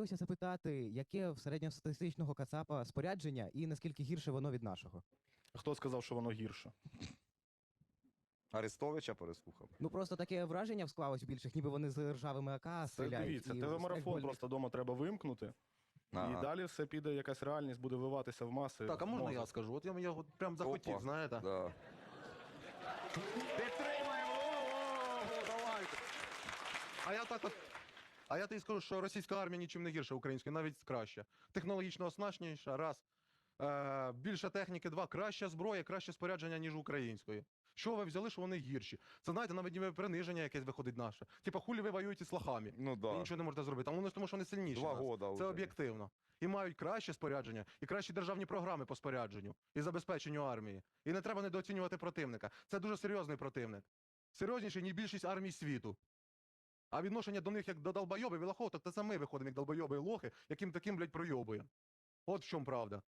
хотілося запитати, яке в середньостатистичного кацапа спорядження і наскільки гірше воно від нашого? Хто сказав, що воно гірше? Арестовича переслухав. Ну просто таке враження склалось у більших, ніби вони з ржавими АК Це стріляють. дивіться, і телемарафон просто вдома треба вимкнути, Ага. і далі все піде, якась реальність буде вливатися в маси. Так, а можна мозок. я скажу? От я, я от прям захотів, Опа. знаєте. Да. Підтримаємо! О, давайте. А я так от. А я тобі скажу, що російська армія нічим не гірша української, навіть краще. Технологічно оснащеніша, раз. Е, більше техніки, два. Краща зброя, краще спорядження, ніж української. Що ви взяли, що вони гірші? Це знаєте, навіть ніби приниження якесь виходить наше. Типа, хулі ви воюєте з лохами. Ну Ви да. нічого не можете зробити. А вони тому, що вони сильніші. Два нас. года Це вже. об'єктивно. І мають краще спорядження, і кращі державні програми по спорядженню і забезпеченню армії. І не треба недооцінювати противника. Це дуже серйозний противник. Серйозніший, ніж більшість армій світу. А відношення до них як до долбойобів і лохов, так це саме виходимо як долбойоби і лохи, яким таким, блядь, пройобує. От в чому правда.